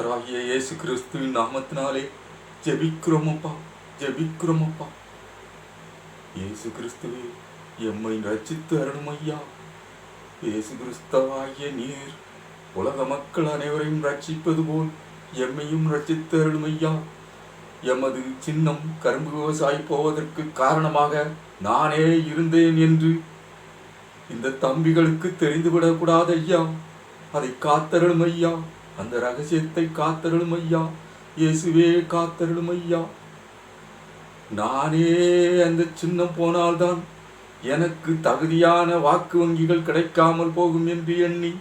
கர்த்தராகிய இயேசு கிறிஸ்துவின் நாமத்தினாலே ஜெபிக்கிறோமப்பா ஜெபிக்கிறோமப்பா. இயேசு கிறிஸ்துவே எம்மை ரச்சித்து அருணும் ஐயா இயேசு கிறிஸ்தவாகிய நீர் உலக மக்கள் அனைவரையும் ரட்சிப்பது போல் எம்மையும் ரட்சித்து அருணும் ஐயா எமது சின்னம் கரும்பு விவசாயி போவதற்கு காரணமாக நானே இருந்தேன் என்று இந்த தம்பிகளுக்கு தெரிந்துவிடக்கூடாது ஐயா. அதை காத்தருளும் ஐயா. அந்த ரகசியத்தை காத்தருளும் ஐயா. இயேசுவே காத்தருளும் ஐயா. நானே அந்த சின்னம் போனால்தான் எனக்கு தகுதியான வாக்கு வங்கிகள் கிடைக்காமல் போகும் என்று எண்ணி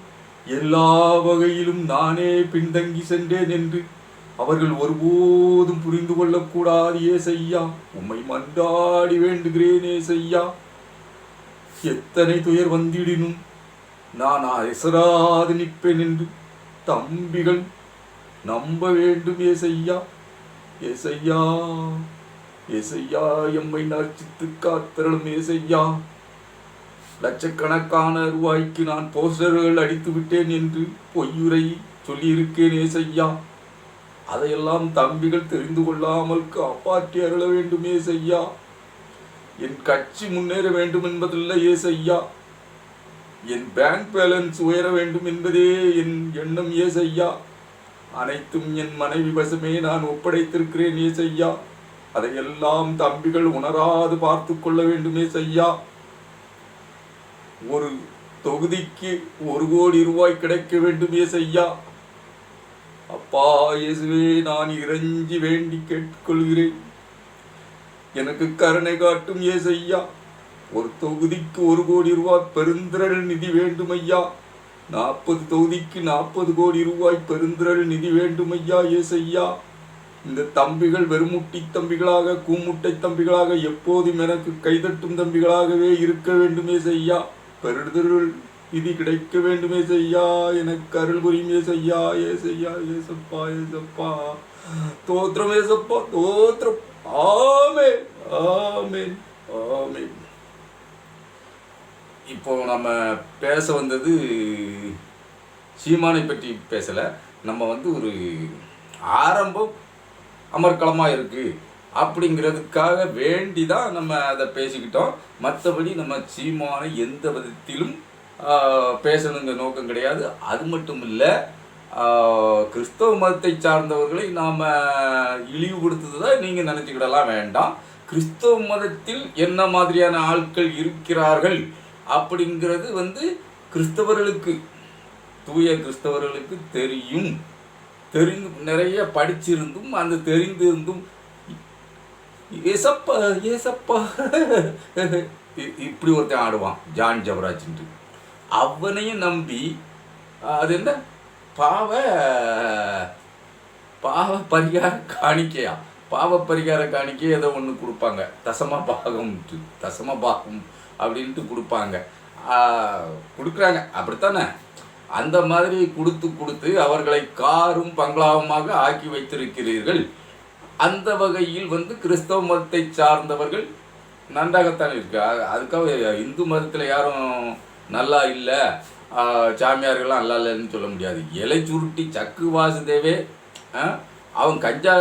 எல்லா வகையிலும் நானே பின்தங்கி சென்றேன் என்று அவர்கள் ஒருபோதும் புரிந்து கொள்ளக்கூடாது ஏசையா. உம்மை மன்றாடி வேண்டுகிறேன் ஏசையா. எத்தனை துயர் வந்திடினும் நான் அசராது நிற்பேன் என்று தம்பிகள் நம்ப வேண்டும் ஏசையா ஏசையா ஏசையா எம்மை நர்ச்சித்து காத்தரலும் ஏசையா. லட்சக்கணக்கான ரூபாய்க்கு நான் போஸ்டர்கள் அடித்து விட்டேன் என்று பொய்யுரை சொல்லியிருக்கேன் ஏசையா. அதையெல்லாம் தம்பிகள் தெரிந்து கொள்ளாமல் காப்பாற்றி அருள வேண்டும் ஏசையா. என் கட்சி முன்னேற வேண்டும் என்பதில்லை ஏசையா. என் பேங்க் பேலன்ஸ் உயர வேண்டும் என்பதே என் எண்ணம் ஏசையா அனைத்தும் என் மனைவி வசமே நான் ஒப்படைத்திருக்கிறேன் ஏசையா அதையெல்லாம் தம்பிகள் உணராது பார்த்து கொள்ள வேண்டுமே செய்யா ஒரு தொகுதிக்கு ஒரு கோடி ரூபாய் கிடைக்க வேண்டும் செய்யா அப்பா இயேசுவே நான் இறைஞ்சி வேண்டி கேட்டுக்கொள்கிறேன். எனக்கு கருணை காட்டும் ஏசையா ஒரு தொகுதிக்கு ஒரு கோடி ரூபாய் பெருந்திரள் நிதி வேண்டும் ஐயா நாற்பது தொகுதிக்கு நாற்பது கோடி ரூபாய் பெருந்திரள் நிதி வேண்டும் ஐயா ஏசையா? இந்த தம்பிகள் வெறுமுட்டி தம்பிகளாக கூமுட்டை தம்பிகளாக எப்போதும் எனக்கு கைதட்டும் தம்பிகளாகவே இருக்க வேண்டுமே செய்யா பெருந்திரள் நிதி கிடைக்க வேண்டுமே செய்யா எனக்கு அருள் புரியுமே செய்யா ஏசையா ஏசப்பா ஏசப்பா. தோத்திரம் ஏசப்பா. தோத்திரம். ஆமே ஆமேன். ஆமேன். இப்போ நம்ம பேச வந்தது சீமானை பற்றி பேசலை. நம்ம வந்து ஒரு ஆரம்பம் அமர்க்களமாக இருக்குது அப்படிங்கிறதுக்காக வேண்டி தான் நம்ம அதை பேசிக்கிட்டோம். மற்றபடி நம்ம சீமானை எந்த விதத்திலும் பேசணுங்கிற நோக்கம் கிடையாது. அது மட்டும் இல்லை கிறிஸ்தவ மதத்தை சார்ந்தவர்களை நாம் இழிவுபடுத்துறதா நீங்கள் நினச்சிக்கிடலாம் வேண்டாம். கிறிஸ்தவ மதத்தில் என்ன மாதிரியான ஆட்கள் இருக்கிறார்கள் அப்படிங்கிறது வந்து கிறிஸ்தவர்களுக்கு தூய கிறிஸ்தவர்களுக்கு தெரியும். தெரிந்து நிறைய படிச்சிருந்தும் அந்த தெரிந்திருந்தும் ஏசப்பா ஏசப்பா. இப்படி ஒருத்தன் ஆடுவான் ஜான் ஜவராஜ்ன்ட்டு அவனையும் நம்பி அது என்ன? பாவ பாவ பரிகார காணிக்கையா? பாவ பரிகார காணிக்கை ஏதோ ஒன்று கொடுப்பாங்க. தசம பாகம் தசம பாகம் அப்படின்ட்டு கொடுப்பாங்க. கொடுக்குறாங்க. அப்படித்தானே? அந்த மாதிரி கொடுத்து கொடுத்து அவர்களை காரும் பங்களாவுமாக ஆக்கி வைத்திருக்கிறீர்கள். அந்த வகையில் வந்து கிறிஸ்தவ மதத்தை சார்ந்தவர்கள் நன்றாகத்தான் இருக்கு. அதுக்காக இந்து மதத்தில் யாரும் நல்லா இல்லை. சாமியார்கள்லாம் நல்லா இல்லைன்னு சொல்ல முடியாது. இலை சுருட்டி சக்கு வாசுதேவே அவன் கஞ்சா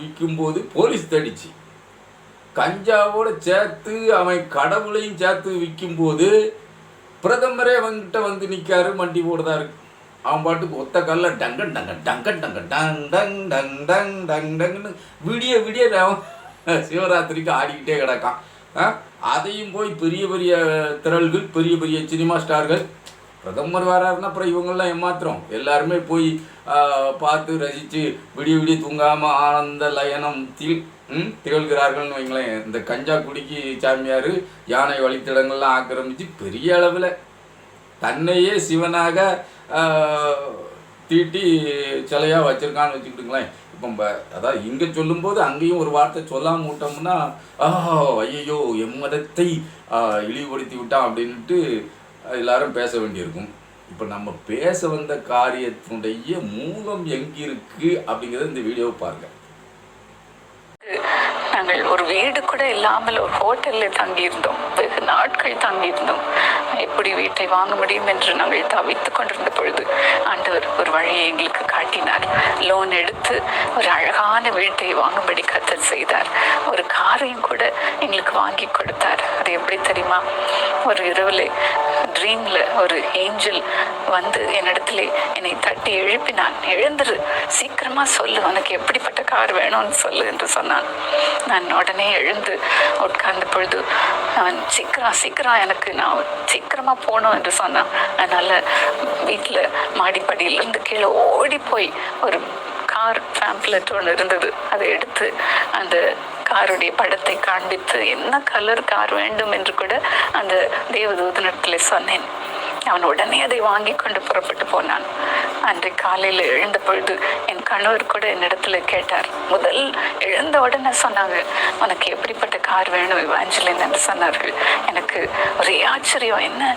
விற்கும்போது போலீஸ் தடிச்சு. கஞ்சாவோட சேர்த்து அவன் கடவுளையும் சேர்த்து விற்கும்போது பிரதமரே அவன்கிட்ட வந்து நிற்காரு மண்டி போடுதாரு அவன் பாட்டுக்கு ஒத்த கல்ல டங்கன் டங்க டங்கன் டங்க டங் டங் டங் டங் டங் டங்னு விடிய விடிய அவன் சிவராத்திரிக்கு ஆடிக்கிட்டே கிடக்கான் ஆ? அதையும் போய் பெரிய பெரிய திரள்கள் பெரிய பெரிய சினிமா ஸ்டார்கள் பிரதமர் வராருன்னா அப்புறம் இவங்கெல்லாம் ஏமாத்திரம் எல்லாருமே போய் பார்த்து ரசித்து விடிய விடிய தூங்காமல் ஆனந்த லயனம் தில் ம், திகழ்கிறார்கள்னு வைங்களேன். இந்த கஞ்சா குடிக்கு சாமியார் யானை வழித்தடங்கள்லாம் ஆக்கிரமித்து பெரிய அளவில் தன்னையே சிவனாக தீட்டி சிலையாக வச்சிருக்கான்னு வச்சுக்கிட்டுங்களேன். இப்போ ப- அதாவது இங்கே சொல்லும்போது அங்கேயும் ஒரு வார்த்தை சொல்லாமல் விட்டோம்னா ஆஹா ஐயோ எம்மதத்தை இழிவுபடுத்தி விட்டான் அப்படின்ட்டு எல்லாரும் பேச வேண்டியிருக்கும். இப்போ நம்ம பேச வந்த காரியத்தினுடைய மூலம் எங்கிருக்கு அப்படிங்கிறத இந்த வீடியோவை பாருங்க. நாங்கள் ஒரு வீடு கூட இல்லாமல் ஒரு ஹோட்டலில் தங்கியிருந்தோம். வெகு நாட்கள் தங்கியிருந்தோம். எப்படி வீட்டை வாங்க முடியும் என்று நாங்கள் தவித்து கொண்டிருந்த பொழுது ஆண்டவர் ஒரு வழியை எங்களுக்கு காட்டினார். லோன் எடுத்து ஒரு அழகான வீட்டை வாங்கும்படி கத்தல் செய்தார். ஒரு காரையும் கூட எங்களுக்கு வாங்கி கொடுத்தார். அது எப்படி தெரியுமா? ஒரு இரவுல ட்ரீமில் ஒரு ஏஞ்சல் வந்து என்னிடத்துல என்னை தட்டி எழுப்பினான். எழுந்துரு. சீக்கிரமாக சொல்லு. உனக்கு எப்படிப்பட்ட கார் வேணும்னு சொல்லு என்று சொன்னான். நான் உடனே எழுந்து உட்கார்ந்த பொழுது நான் சீக்கிரம் சீக்கிரம் எனக்கு நான் சீக்கிரமாக போகணும் என்று சொன்னான். அதனால் வீட்டில் மாடிப்படியிலிருந்து கீழே ஓடி போய் ஒரு கார் பேம்ப்லெட் ஒன்று இருந்தது. அதை எடுத்து அந்த காருடைய படத்தை காண்பித்து என்ன கலர் கார் வேண்டும்? என்று கூட அந்த தேவதூதனிடத்தில் சொன்னேன். அவன் உடனே அதை வாங்கி கொண்டு புறப்பட்டு போனான். அன்று காலையில் எழுந்த பொழுது என் கணவர் கூட என்னிடத்துல கேட்டார். முதல் எழுந்த உடனே சொன்னாங்க உனக்கு எப்படிப்பட்ட கார் வேணும் இவாஞ்சலின்? என்று சொன்னார்கள். எனக்கு ஒரே ஆச்சரியம் என்ன?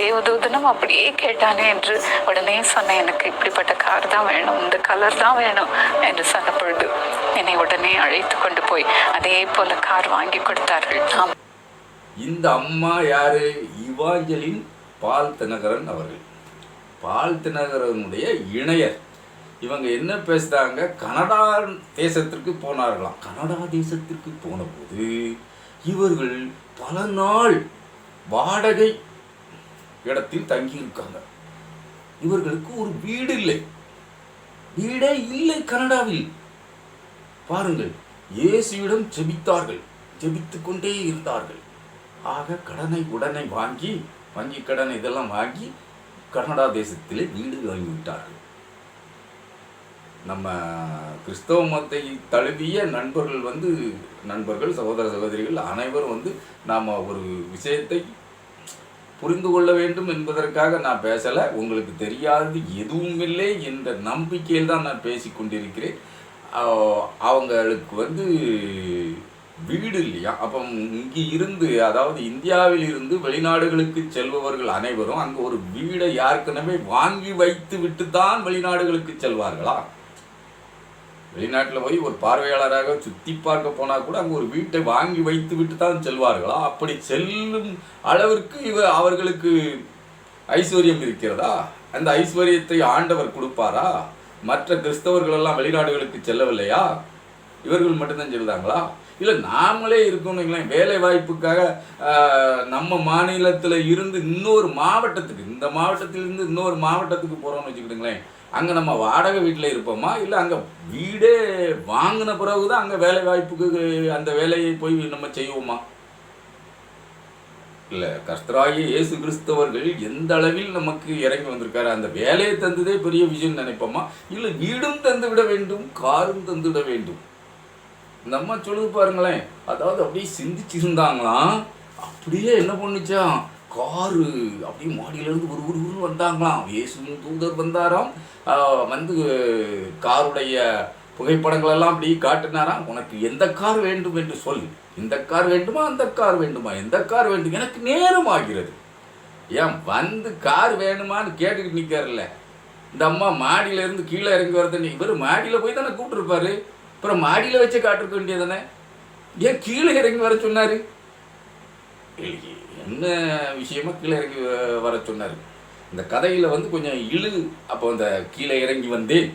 தேவதூதனும் அப்படியே கேட்டானே? என்று உடனே சொன்னேன் எனக்கு இப்படிப்பட்ட கார் தான் வேணும் இந்த கலர் தான் வேணும் என்று சொன்ன பொழுது என்னை உடனே அழைத்து கொண்டு போய் அதே போல கார் வாங்கி கொடுத்தார்கள். ஆமாம் இந்த அம்மா யாரு? இவாஞ்சலின் பால் தினகரன் அவர்கள். பால் தினகரனுடைய இணையர். இவங்க என்ன பேசுறாங்க? கனடா தேசத்திற்கு போனார்களாம். கனடா தேசத்திற்கு போனபோது இவர்கள் பல நாள் வாடகை இடத்தில் தங்கியிருக்காங்க. இவர்களுக்கு ஒரு வீடு இல்லை. வீடே இல்லை கனடாவில். பாருங்கள் இயேசுவிடம் ஜெபித்தார்கள். ஜெபித்து கொண்டே இருந்தார்கள். ஆக கடனை உடனே வாங்கி வங்கி கடன் இதெல்லாம் வாங்கி கனடா தேசத்திலே வீடு வாங்கி விட்டார்கள். நம்ம கிறிஸ்தவ மதத்தை தழுவிய நண்பர்கள் வந்து நண்பர்கள் சகோதர சகோதரிகள் அனைவரும் வந்து நாம் ஒரு விஷயத்தை புரிந்து கொள்ள வேண்டும் என்பதற்காக நான் பேசலை. உங்களுக்கு தெரியாது எதுவும் இல்லை என்ற நம்பிக்கையில் தான் நான் பேசி கொண்டிருக்கிறேன் அவங்களுக்கு வந்து வீடு இல்லையா? அப்போ இங்கே இருந்து அதாவது இந்தியாவில் இருந்து வெளிநாடுகளுக்கு செல்பவர்கள் அனைவரும் அங்கே ஒரு வீடை ஏற்கனவே வாங்கி வைத்து விட்டு தான் வெளிநாடுகளுக்கு செல்வார்களா? வெளிநாட்டில் போய் ஒரு பார்வையாளராக சுற்றி பார்க்க போனால் கூட அங்கே ஒரு வீட்டை வாங்கி வைத்து விட்டு தான் செல்வார்களா? அப்படி செல்லும் அளவிற்கு இவ அவர்களுக்கு ஐஸ்வர்யம் இருக்கிறதா? அந்த ஐஸ்வர்யத்தை ஆண்டவர் கொடுப்பாரா? மற்ற கிறிஸ்தவர்கள் எல்லாம் வெளிநாடுகளுக்கு செல்லவில்லையா? இவர்கள் மட்டும்தான் செல்றாங்களா? இல்லை நாமளே இருக்கணுங்களேன் வேலை வாய்ப்புக்காக ஆஹ், நம்ம மாநிலத்தில் இருந்து இன்னொரு மாவட்டத்துக்கு இந்த மாவட்டத்திலிருந்து இன்னொரு மாவட்டத்துக்கு போகிறோம்னு வச்சுக்கிட்டுங்களேன். அங்கே நம்ம வாடகை வீட்டில் இருப்போமா? இல்லை அங்கே வீடே வாங்கின பிறகு தான் அங்கே வேலை வாய்ப்புக்கு அந்த வேலையை போய் நம்ம செய்வோமா? இல்லை கஸ்தராகி இயேசு கிறிஸ்தவர்கள் எந்த அளவில் நமக்கு இறங்கி வந்திருக்காரு? அந்த வேலையை தந்ததே பெரிய விஷயம் நினைப்போமா? இல்லை வீடும் தந்து விட வேண்டும் காரும் தந்து விட வேண்டும்? இந்த அம்மா சொல்லுது பாருங்களேன். அதாவது அப்படியே சிந்திச்சிருந்தாங்களாம். அப்படியே என்ன பண்ணுச்சாம் காரு அப்படியே மாடியிலேருந்து ஒரு ஒரு ஊர் வந்தாங்களாம். இயேசுவின் தூதர் வந்தாராம். வந்து காருடைய புகைப்படங்கள் எல்லாம் அப்படி காட்டினாராம். உனக்கு எந்த கார் வேண்டும் என்று சொல். இந்த கார் வேண்டுமா? அந்த கார் வேண்டுமா? எந்த கார் வேண்டும்? எனக்கு நேரம் ஆகிறது. ஏன் வந்து கார் வேணுமான்னு கேட்டுக்கிட்டு நிற்காருல்ல இந்த அம்மா மாடியிலேருந்து கீழே இறங்கி வரதுன்னு இவர் மாடியில் போய் தானே கூப்பிட்டுருப்பாரு? அப்புறம் மாடியில் வச்சு காட்டிருக்க வேண்டியதானே ஏன் கீழே இறங்கி வர சொன்னார்? என்ன விஷயமா கீழே இறங்கி வ- வர சொன்னார்? இந்த கதையில் வந்து கொஞ்சம் இழு அப்போ அந்த கீழே இறங்கி வந்தேன்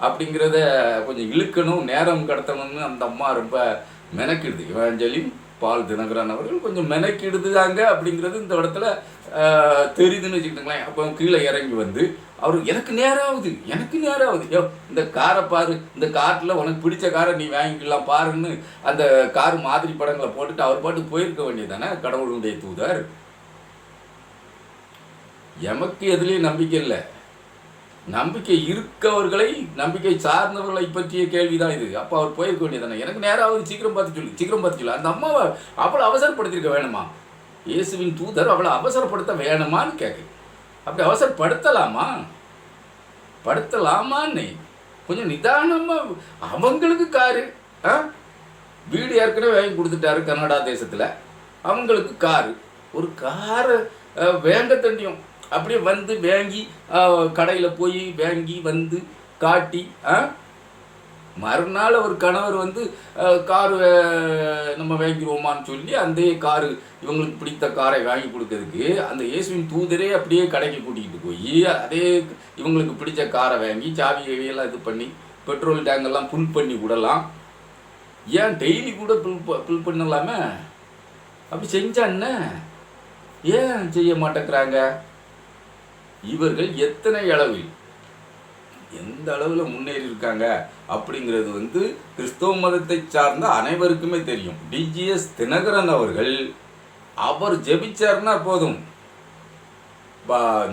அப்படிங்கிறத கொஞ்சம் இழுக்கணும் நேரம் கடத்தணும்னு அந்த அம்மா ரொம்ப மெனக்கிடுது. இவன் சொல்லி பால் தினகரன் அவர்கள் கொஞ்சம் மெனக்கிடுதாங்க அப்படிங்கிறது இந்த இடத்துல தெரியுதுன்னு வச்சுக்கிட்டுங்களேன். அப்போ கீழே இறங்கி வந்து அவர் எனக்கு நேரம் ஆகுது எனக்கு நேரம் ஆகுது யோ இந்த காரை பாரு இந்த காட்டில் உனக்கு பிடிச்ச காரை நீ வாங்கிக்கலாம் பாருன்னு அந்த கார் மாதிரி படங்களை போட்டுட்டு அவர் பாட்டுக்கு போயிருக்க வேண்டியதானே கடவுளுடைய தூதர்? எமக்கு எதுலேயும் நம்பிக்கை இல்லை. நம்பிக்கை இருக்கவர்களை நம்பிக்கை சார்ந்தவர்களை பற்றிய கேள்விதான் இது. அப்போ அவர் போயிருக்க வேண்டியதானே எனக்கு நேராக அவர் சீக்கிரம் பார்த்து சொல்லு சீக்கிரம் பார்த்து சொல்லு. அந்த அம்மாவை அவ்வளோ அவசரப்படுத்திருக்க வேணுமா? இயேசுவின் தூதர் அவளை அவசரப்படுத்த வேணுமான்னு கேட்கு. அப்படி அவசரப்படுத்தலாமா? படுத்தலாமான்னு. கொஞ்சம் நிதானமாக அவங்களுக்கு காரு. ஆ? வீடு ஏற்கனவே வாங்கி கொடுத்துட்டாரு கனடா தேசத்தில். அவங்களுக்கு காரு. ஒரு காரை வேங்க தண்டியும் அப்படியே வந்து வாங்கி கடையில் போய் வாங்கி வந்து காட்டி ஆ மறுநாள் ஒரு கணவர் வந்து காரு நம்ம வாங்கிடுவோமான்னு சொல்லி அந்த காரு இவங்களுக்கு பிடித்த காரை வாங்கி கொடுக்கறதுக்கு அந்த இயேசுவின் தூதரே அப்படியே கடைக்கு கூட்டிகிட்டு போய் அதே இவங்களுக்கு பிடிச்ச காரை வாங்கி சாவி எல்லாம் இது பண்ணி பெட்ரோல் டேங்க் எல்லாம் ஃபுல் பண்ணி விடலாம். ஏன் டெய்லி கூட ஃபில் ஃபில் பண்ணலாமே? அப்படி செஞ்சான்னு ஏன் செய்ய மாட்டேங்கிறாங்க? இவர்கள் எத்தனை அளவில்? எந்த அளவில் முன்னேறி இருக்காங்க? அப்படிங்கிறது வந்து கிறிஸ்தவ மதத்தை சார்ந்த அனைவருக்குமே தெரியும். டிஜிஎஸ் தினகரன் அவர்கள் அவர் ஜெபிச்சார்னா போதும்.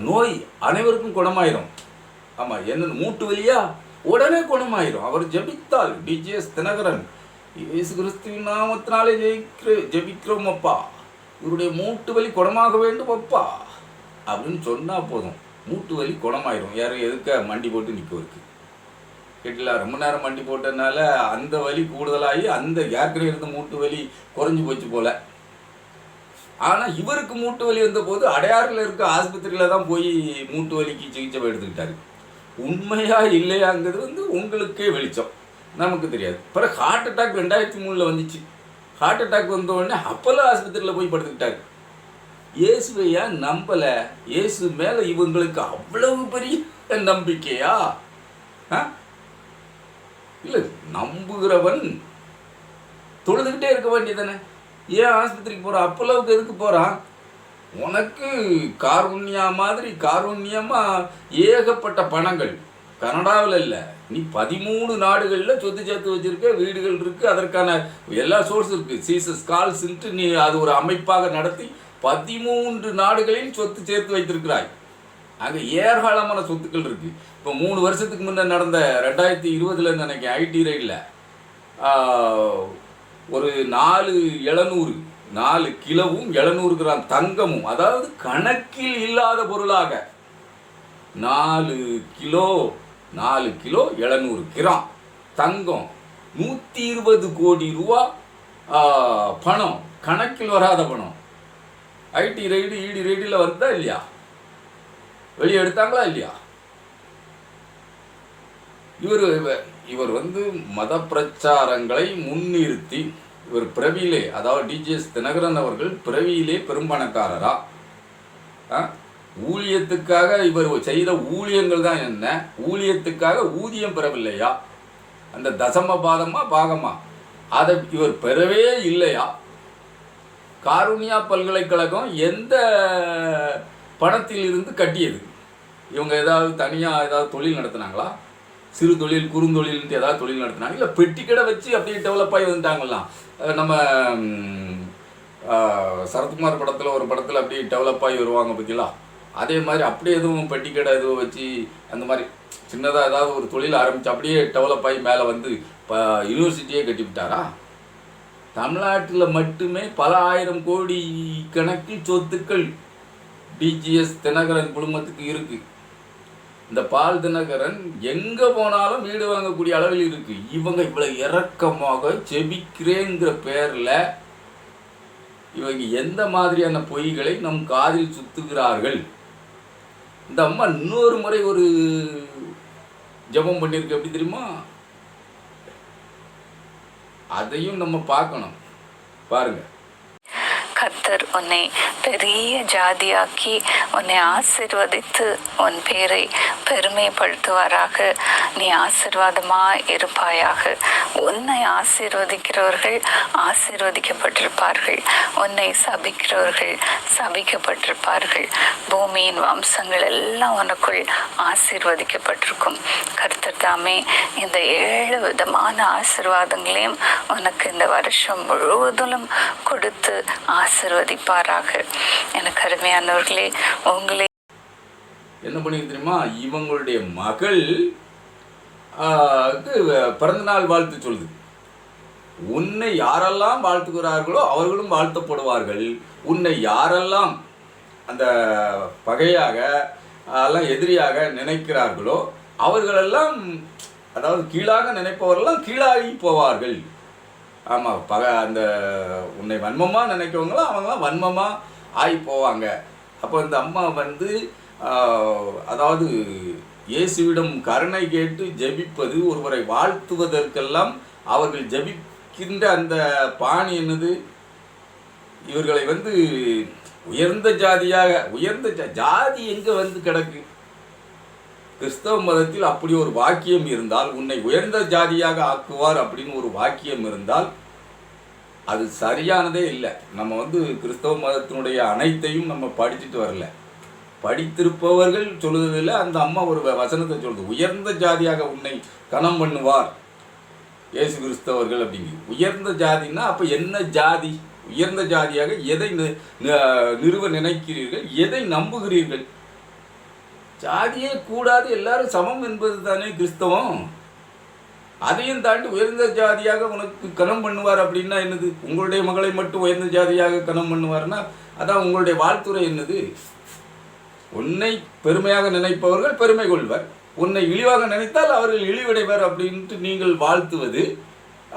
நோய் அனைவருக்கும் குணமாயிரும். ஆமாம் என்ன மூட்டு வலியா? உடனே குணமாயிரும். அவர் ஜெபித்தால் டிஜிஎஸ் தினகரன் இயேசு கிறிஸ்துவின் நாமத்தினாலே ஜெயிக்கிற ஜெபிக்கிறோம் அப்பா. இவருடைய மூட்டு வலி குணமாக வேண்டும் அப்பா. அப்படின்னு சொன்னால் போதும். மூட்டு வலி குணமாயிடும் யாரும் எதுக்க மண்டி போட்டு நிற்கவருக்கு கேட்டலாம் ரொம்ப நேரம் மண்டி போட்டதுனால அந்த வலி கூடுதலாகி அந்த ஏற்கனவே இருந்த மூட்டு வலி குறைஞ்சி போச்சு போல. ஆனால் இவருக்கு மூட்டு வலி வந்த போது அடையாறில் இருக்க ஆஸ்பத்திரியில் தான் போய் மூட்டு வலிக்கு சிகிச்சை எடுத்துக்கிட்டாரு. உண்மையா இல்லையாங்கிறது வந்து உங்களுக்கே வெளிச்சம். நமக்கு தெரியாது. பிறகு ஹார்ட் அட்டாக் ரெண்டாயிரத்தி மூணில் வந்துச்சு. ஹார்ட் அட்டாக் வந்த உடனே அப்போல்லாம் ஆஸ்பத்திரியில் போய் படுத்துக்கிட்டாரு. இயேசுவை ஏன் நம்பலை? இயேசு மேலே இவங்களுக்கு அவ்வளவு பெரிய நம்பிக்கையா? ஆ? இல்லை நம்புகிறவன் தொழுதுகிட்டே இருக்க வேண்டியதானே ஏன் ஆஸ்பத்திரிக்கு போகிறான் அப்பளவுக்கு எதுக்கு போகிறான் உனக்கு காருண்யா மாதிரி காருண்யமாக ஏகப்பட்ட பணங்கள். கனடாவில் இல்லை. நீ பதிமூணு நாடுகளில் சொத்து சேர்த்து வச்சுருக்க வீடுகள் இருக்குது அதற்கான எல்லா சோர்ஸ் இருக்குது சீசஸ் கால்ஸ்ன்ட்டு நீ அது ஒரு அமைப்பாக நடத்தி பதிமூன்று நாடுகளில் சொத்து சேர்த்து வைத்திருக்கிறாய். அங்கே ஏராளமான சொத்துக்கள் இருக்குது இப்போ மூணு வருஷத்துக்கு முன்னே நடந்த ரெண்டாயிரத்தி இருபதுல நினைக்கிறேன் ஐடி ரைடில் ஒரு நாலு எழுநூறு நாலு கிலோவும் எழுநூறு கிராம் தங்கமும் அதாவது கணக்கில் இல்லாத பொருளாக நாலு கிலோ நாலு கிலோ எழுநூறு கிராம் தங்கம் நூற்றி இருபது கோடி ரூபா பணம் கணக்கில் வராத பணம். ஐடி ரைடு இடி ரைடில் வருதா இல்லையா? வெளியே எடுத்தாங்களா இல்லையா? இவர் இவர் வந்து மத பிரச்சாரங்களை முன்னிறுத்தி இவர் பிறவியிலே அதாவது டிஜிஎஸ் தினகரன் அவர்கள் பிறவியிலே பெரும்பணக்காரரா ஆ? ஊழியத்துக்காக இவர் செய்த ஊழியங்கள் தான் என்ன? ஊழியத்துக்காக ஊதியம் பெறவில்லையா? அந்த தசம பாதமா பாகமா? அதை இவர் பெறவே இல்லையா? காருணியா பல்கலைக்கழகம் எந்த பணத்தில் இருந்து கட்டியது? இவங்க ஏதாவது தனியாக ஏதாவது தொழில் நடத்துனாங்களா? சிறு தொழில் குறுந்தொழில்ன்ட்டு ஏதாவது தொழில் நடத்தினாங்க? இல்லை பெட்டி கடை வச்சு அப்படியே டெவலப் ஆகி வந்துட்டாங்களாம் நம்ம சரத்குமார் படத்தில் ஒரு படத்தில் அப்படியே டெவலப் ஆகி வருவாங்க பார்த்தீங்களா அதே மாதிரி அப்படியே எதுவும் பெட்டி கடை எதுவும் வச்சு அந்த மாதிரி சின்னதாக ஏதாவது ஒரு தொழில் ஆரம்பித்து அப்படியே டெவலப் ஆகி மேலே வந்து இப்போ யூனிவர்சிட்டியே கட்டி விட்டாரா தமிழ்நாட்டில் மட்டுமே பல ஆயிரம் கோடி கணக்கில் சொத்துக்கள் டிஜிஎஸ் தினகரன் குடும்பத்துக்கு இருக்கு. இந்த பால் தினகரன் எங்கே போனாலும் வீடு வாங்கக்கூடிய அளவில் இருக்கு. இவங்க இவ்வளோ இறக்கமாக செபிக்கிறேங்கிற பேரில் இவங்க எந்த மாதிரியான பொய்களை நம் காதில் சுத்துகிறார்கள்? இந்த அம்மா இன்னொரு முறை ஒரு ஜெபம் பண்ணியிருக்கு. எப்படி தெரியுமா? அதையும் நம்ம பார்க்கணும். பாருங்கள் கர்த்தர் உன்னை பெரிய ஜாதியாக்கி உன்னை ஆசிர்வதித்து உன் பேரை பெருமைப்படுத்துவாராக. நீ ஆசிர்வாதமாக இருப்பாயாக. உன்னை ஆசீர்வதிக்கிறவர்கள் ஆசீர்வதிக்கப்பட்டிருப்பார்கள். உன்னை சபிக்கிறவர்கள் சபிக்கப்பட்டிருப்பார்கள். பூமியின் வம்சங்கள் எல்லாம் உனக்குள் ஆசீர்வதிக்கப்பட்டிருக்கும். கர்த்தர் தாமே இந்த ஏழு விதமான ஆசீர்வாதங்களையும் உனக்கு இந்த வருஷம் முழுவதிலும் கொடுத்து ஆசிர்வதிப்பாராக. எனக்கு அருமையானவர்களே உங்களே என்ன பண்ணிருக்கு தெரியுமா? இவங்களுடைய மகள் பிறந்தநாள் வாழ்த்து சொல்லுது. உன்னை யாரெல்லாம் வாழ்த்துகிறார்களோ அவர்களும் வாழ்த்தப்படுவார்கள். உன்னை யாரெல்லாம் அந்த பகையாக எல்லாம் எதிரியாக நினைக்கிறார்களோ அவர்களெல்லாம் அதாவது கீழாக நினைப்பவரெல்லாம் கீழாகி போவார்கள். ஆமாம் பக அந்த உன்னை வன்மமாக நினைக்கிறவங்களாம் அவங்களாம் வன்மமாக ஆகி போவாங்க. அப்போ இந்த அம்மா வந்து அதாவது இயேசுவிடம் கருணை கேட்டு ஜெபிப்பது ஒருவரை வாழ்த்துவதற்கெல்லாம் அவர்கள் ஜெபிக்கின்ற அந்த பாணி என்னது? இவர்களை வந்து உயர்ந்த ஜாதியாக உயர்ந்த ஜா- ஜாதி எங்கே வந்து கிடக்கு? கிறிஸ்தவ மதத்தில் அப்படி ஒரு வாக்கியம் இருந்தால் உன்னை உயர்ந்த ஜாதியாக ஆக்குவார் அப்படின்னு ஒரு வாக்கியம் இருந்தால் அது சரியானதே இல்லை. நம்ம வந்து கிறிஸ்தவ மதத்தினுடைய அனைத்தையும் நம்ம படிச்சுட்டு வரல. படித்திருப்பவர்கள் சொல்லுவதில்லை அந்த அம்மா ஒரு வ- வசனத்தை சொல்லுது. உயர்ந்த ஜாதியாக உன்னை கணம் பண்ணுவார் இயேசு கிறிஸ்தவர்கள் அப்படிங்கு உயர்ந்த ஜாதின்னா அப்போ என்ன ஜாதி? உயர்ந்த ஜாதியாக எதை நிறுவ நினைக்கிறீர்கள்? எதை நம்புகிறீர்கள்? ஜாதியே கூடாது எல்லாரும் சமம் என்பது தானே கிறிஸ்தவம்? அதையும் தாண்டி உயர்ந்த ஜாதியாக உனக்கு கணம் பண்ணுவார் அப்படின்னா என்னது? உங்களுடைய மகளை மட்டும் உயர்ந்த ஜாதியாக கணம் பண்ணுவார்னா அதான் உங்களுடைய வாழ்த்துறை என்னது? உன்னை பெருமையாக நினைப்பவர்கள் பெருமை கொள்வர். உன்னை இழிவாக நினைத்தால் அவர்கள் இழிவடைவர் அப்படின்ட்டு நீங்கள் வாழ்த்துவது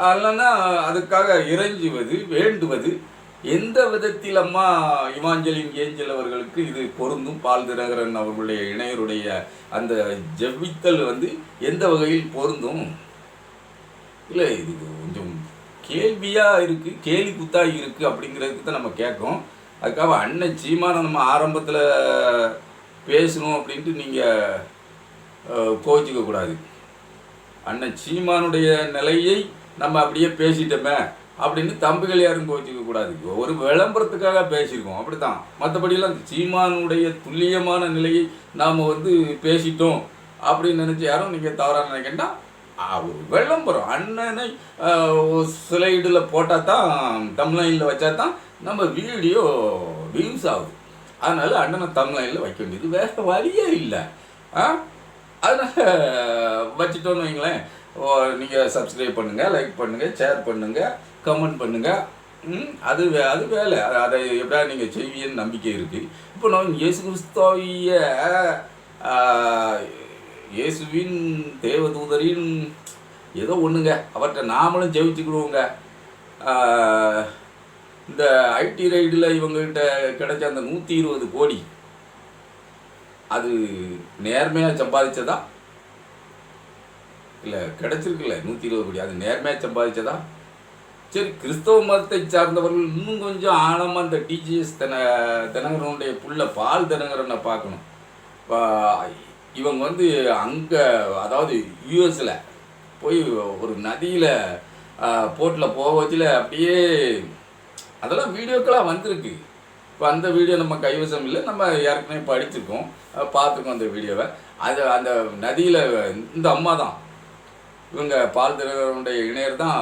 அல்லனா அதுக்காக இறைஞ்சுவது வேண்டுவது எந்த விதத்தில் அம்மா இமாஞ்சலின் ஏஞ்சல் அவர்களுக்கு இது பொருந்தும்? பால் தினகரன் அவர்களுடைய இணையருடைய அந்த ஜெபித்தல் வந்து எந்த வகையில் பொருந்தும்? இல்லை இது கொஞ்சம் கேள்வியாக இருக்குது கேலி குத்தாக இருக்குது அப்படிங்கிறதுக்கு தான் நம்ம கேட்கோம் அதுக்காக அண்ணன் சீமான நம்ம ஆரம்பத்தில் பேசணும் அப்படின்ட்டு நீங்கள் கோச்சிக்க கூடாது. அண்ணன் சீமானுடைய நிலையை நம்ம அப்படியே பேசிட்டோமே. அப்படின்னு தம்பிகள் யாரும் கோச்சிக்க கூடாது. ஒரு விளம்பரத்துக்காக பேசியிருக்கோம். அப்படித்தான். மற்றபடியெல்லாம் சீமானுடைய துல்லியமான நிலையை நாம் வந்து பேசிட்டோம் அப்படின்னு நினச்சி யாரும் நீங்கள் தவறாக நினைக்கண்டா ஒரு விளம்பரம். அண்ணனை ஸ்லைடில் போட்டால் தான் தம்லைனில் வச்சா தான் நம்ம வீடியோ வியூஸ் ஆகுது. அதனால் அண்ணனை தம்லைனில் வைக்க வேண்டியது வேறு வழியே இல்லை. ஆ? அதனால் வச்சுட்டோன்னு வைங்களேன். நீங்கள் சப்ஸ்கிரைப் பண்ணுங்கள் லைக் பண்ணுங்கள் ஷேர் பண்ணுங்கள் கமெண்ட் பண்ணுங்கள் ம் அது வே அது வேலை. அதை எப்படியா நீங்கள் செய்வீன்னு நம்பிக்கை இருக்குது இப்போ நான் இயேசு கிறிஸ்தவிய இயேசுவின் தேவதூதரின் ஏதோ ஒன்றுங்க அவர்கிட்ட நாமளும் ஜெயிச்சுக்கிடுவோங்க இந்த ஐடி ரைடில் இவங்ககிட்ட கிடைச்ச அந்த நூற்றி இருபது கோடி அது நேர்மையாக சம்பாதிச்சதான் இல்லை கிடைச்சிருக்குல்ல நூற்றி இருபது கோடி. அது நேர்மையாக சம்பாதிச்சதா? சரி கிறிஸ்தவ மதத்தை சார்ந்தவர்கள் இன்னும் கொஞ்சம் ஆழமாக அந்த டிஜிஎஸ் தின தினகரனுடைய புள்ள பால் தினகரனை பார்க்கணும். இவங்க வந்து அங்கே அதாவது யூஎஸில் போய் ஒரு நதியில் போட்டில் போக அப்படியே அதெல்லாம் வீடியோக்கெல்லாம் வந்திருக்கு. இப்போ அந்த வீடியோ நம்ம கைவசம் இல்லை நம்ம ஏற்கனவே படிச்சிருக்கோம். பார்த்துருக்கோம் அந்த வீடியோவை. அது அந்த நதியில் இந்த அம்மா தான் இவங்க பால் தினகரனுடைய இணையர் தான்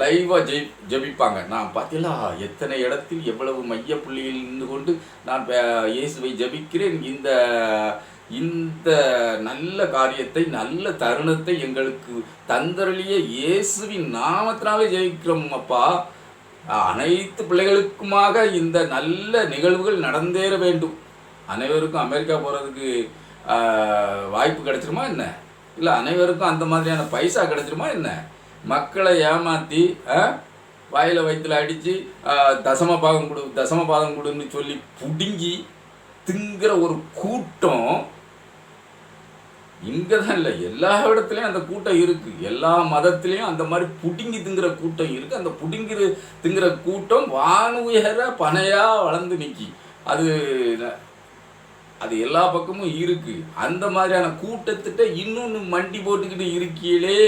லைவாக ஜெய் ஜெபிப்பாங்க. நான் பார்த்தீங்களா எத்தனை இடத்தில் எவ்வளவு மைய புள்ளியில் நின்று கொண்டு நான் இயேசுவை ஜெபிக்கிறேன்? இந்த இந்த நல்ல காரியத்தை நல்ல தருணத்தை எங்களுக்கு தந்தரளிய இயேசுவின் நாமத்தினாலே ஜெயிக்கிறோம் அப்பா. அனைத்து பிள்ளைகளுக்குமாக இந்த நல்ல நிகழ்வுகள் நடந்தேற வேண்டும். அனைவருக்கும் அமெரிக்கா போகிறதுக்கு வாய்ப்பு கிடைச்சிருமா என்ன? இல்லை அனைவருக்கும் அந்த மாதிரியான பைசா கிடைச்சிருமா என்ன? மக்களை ஏமாற்றி வாயில் வயிற்றுல அடித்து தசம பாகம் கொடு தசம பாதம் கொடுன்னு சொல்லி புடுங்கி திங்கிற ஒரு கூட்டம் இங்கே தான் இல்லை. எல்லா இடத்துலையும் அந்த கூட்டம் இருக்குது எல்லா மதத்துலேயும் அந்த மாதிரி புடுங்கி திங்கிற கூட்டம் இருக்குது அந்த புடுங்கிற திங்கிற கூட்டம் வானுயர பனையாக வளர்ந்து நிற்கி அது அது எல்லா பக்கமும் இருக்கு. அந்த மாதிரியான கூட்டத்திட்ட இன்னொன்று மண்டி போட்டுக்கிட்டு இருக்கீங்களே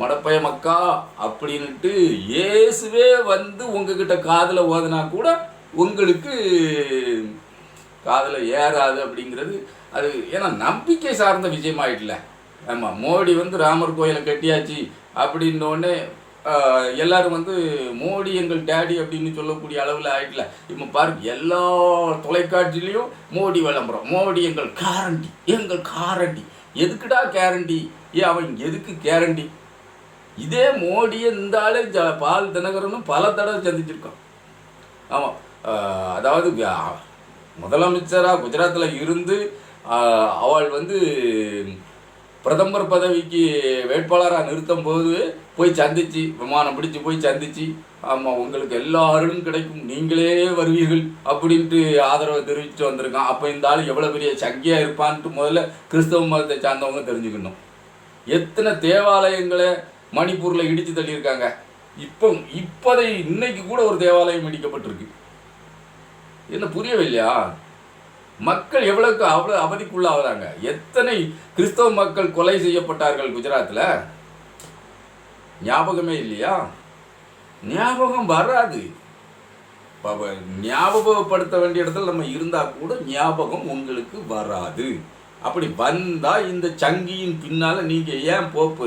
மடப்பய மக்கா அப்படின்ட்டு இயேசுவே வந்து உங்ககிட்ட காதில் ஓதுனா கூட உங்களுக்கு காதில் ஏறாது அப்படிங்கிறது. அது ஏன்னா நம்பிக்கை சார்ந்த விஜயமாயிட்டல ஆமாம் மோடி வந்து ராமர் கோயிலை கட்டியாச்சு அப்படின்னோடனே எல்லாரும் வந்து மோடி எங்கள் டேடி அப்படின்னு சொல்லக்கூடிய அளவில் ஆகிடல இப்போ பாருங்க எல்லா தொலைக்காட்சியிலையும் மோடி விளம்பரம். மோடி எங்கள் கேரண்டி எங்கள் காரண்டி எதுக்குடா கேரண்டி ஏ அவன் எதுக்கு கேரண்டி இதே மோடியை இந்த ஆளு ஜ பால் தினகரனும் பல தடவை சந்திச்சிருக்கான். ஆமாம் அதாவது முதலமைச்சராக குஜராத்தில் இருந்து அவள் வந்து பிரதமர் பதவிக்கு வேட்பாளராக நிறுத்தும் போது போய் சந்திச்சு விமானம் பிடிச்சு போய் சந்திச்சு ஆமாம் உங்களுக்கு எல்லா அருளும் கிடைக்கும் நீங்களே வருவீர்கள் அப்படின்ட்டு ஆதரவு தெரிவித்து வந்திருக்கான். அப்போ இந்த ஆள் எவ்வளோ பெரிய சங்கியாக இருப்பான்ட்டு முதல்ல கிறிஸ்தவ மதத்தை சார்ந்தவங்க தெரிஞ்சுக்கணும். எத்தனை தேவாலயங்களை மணிப்பூரில் இடித்து தள்ளியிருக்காங்க. இப்போ இப்போதை இன்னைக்கு கூட ஒரு தேவாலயம் இடிக்கப்பட்டிருக்கு. என்ன புரியவில்லையா? மக்கள் எவ்வளவுக்கு அவ்வளோ அவதிக்குள்ளாகிறாங்க? எத்தனை கிறிஸ்தவ மக்கள் கொலை செய்யப்பட்டார்கள் குஜராத்தில் ஞாபகமே இல்லையா? ஞாபகம் வராது. ப- ஞாபகப்படுத்த வேண்டிய இடத்துல நம்ம இருந்தால் கூட ஞாபகம் உங்களுக்கு வராது. அப்படி வந்தால் இந்த சங்கியின் பின்னால் நீங்கள் ஏன் போக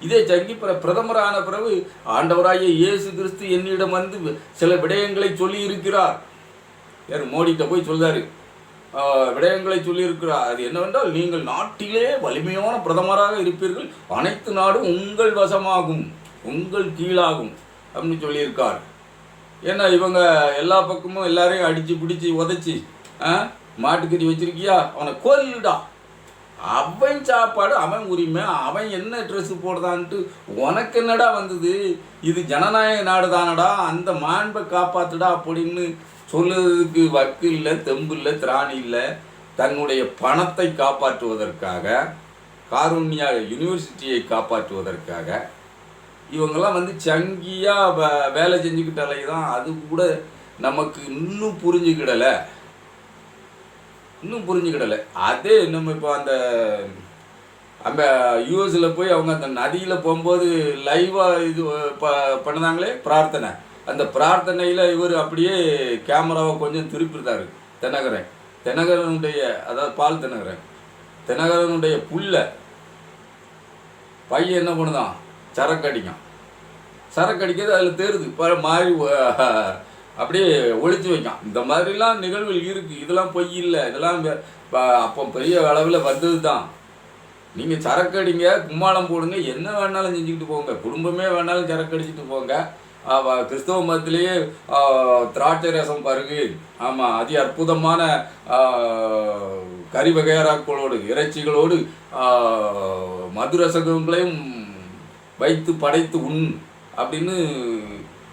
இதே சங்கி பிற பிரதமரான பிறகு ஆண்டவராகிய இயேசு கிறிஸ்து என்னிடம் வந்து சில விடயங்களை சொல்லி இருக்கிறார். யார் மோடிகிட்ட போய் சொல்கிறாரு விடயங்களை சொல்லியிருக்கிறார். அது என்னவென்றால் நீங்கள் நாட்டிலே வலிமையான பிரதமராக இருப்பீர்கள். அனைத்து நாடும் உங்கள் வசமாகும். உங்கள் கீழாகும். அப்படின்னு சொல்லியிருக்கார். ஏன்னா இவங்க எல்லா பக்கமும் எல்லாரையும் அடித்து பிடிச்சி உதைச்சி ஆ மாட்டுக்கறி வச்சிருக்கியா? அவனை கொல்லுடா. அவன் சாப்பாடு அவன் உரிமை அவன் என்ன ட்ரெஸ் போடுதான்ட்டு உனக்கு என்னடா வந்தது? இது ஜனநாயக நாடு தானடா அந்த மாண்பை காப்பாத்துடா அப்படின்னு சொல்லுறதுக்கு வக்கு இல்லை தெம்பு இல்லை திராணி இல்லை தன்னுடைய பணத்தை காப்பாற்றுவதற்காக காருண்யா யூனிவர்சிட்டியை காப்பாற்றுவதற்காக இவங்கெல்லாம் வந்து சங்கியாக வே வேலை செஞ்சுக்கிட்டாலே தான் அது கூட நமக்கு இன்னும் புரிஞ்சுக்கிடலை. இன்னும் புரிஞ்சுக்கிடலை. அதே நம்ம இப்போ அந்த அந்த யூஎஸில் போய் அவங்க அந்த நதியில் போகும்போது லைவாக இது ப பண்ணுதாங்களே பிரார்த்தனை. அந்த பிரார்த்தனையில் இவர் அப்படியே கேமராவை கொஞ்சம் திருப்பிருந்தாரு தினகரன் தினகரனுடைய அதாவது பால் தினகரன் தினகரனுடைய புல்ல பையன் என்ன பண்ணுதான்? சரக்கு அடிக்கும் சரக்கு அடிக்கிறது அதில் தேருது. ப மாறி அப்படியே ஒழிச்சு வைக்கும் இந்த மாதிரிலாம் நிகழ்வுகள் இருக்குது இதெல்லாம் பொய் இல்லை. இதெல்லாம் அப்போ பெரிய அளவில் வந்தது தான் நீங்கள் சரக்கு அடிங்க கும்மாளம் போடுங்க. என்ன வேணாலும் செஞ்சுக்கிட்டு போங்க. குடும்பமே வேணாலும் சரக்கு அடிச்சுட்டு போங்க. கிறிஸ்தவ மதத்திலேயே திராட்சை ரசம் பருகு ஆமாம் அதி அற்புதமான கறி வகையறாக்களோடு இறைச்சிகளோடு ஆ, மதுரசகங்களையும் வைத்து படைத்து உண் அப்படின்னு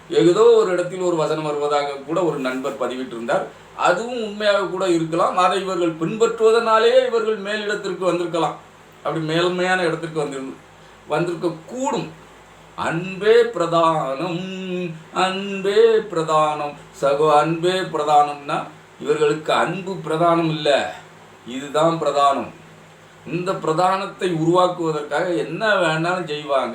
ஏதோ ஒரு இடத்தில் ஒரு வசனம் வருவதாக கூட ஒரு நண்பர் பதிவிட்டிருந்தார். அதுவும் உண்மையாக கூட இருக்கலாம். அதை இவர்கள் பின்பற்றுவதனாலேயே இவர்கள் மேலிடத்திற்கு வந்திருக்கலாம். அப்படி மேல்மையான இடத்திற்கு வந்திருந்து வந்திருக்க கூடும் அன்பே பிரதானம் அன்பே பிரதானம். சகோ அன்பே பிரதானம்னா இவர்களுக்கு அன்பு பிரதானம் இல்லை. இதுதான் பிரதானம். இந்த பிரதானத்தை உருவாக்குவதற்காக என்ன வேணாலும் செய்வாங்க.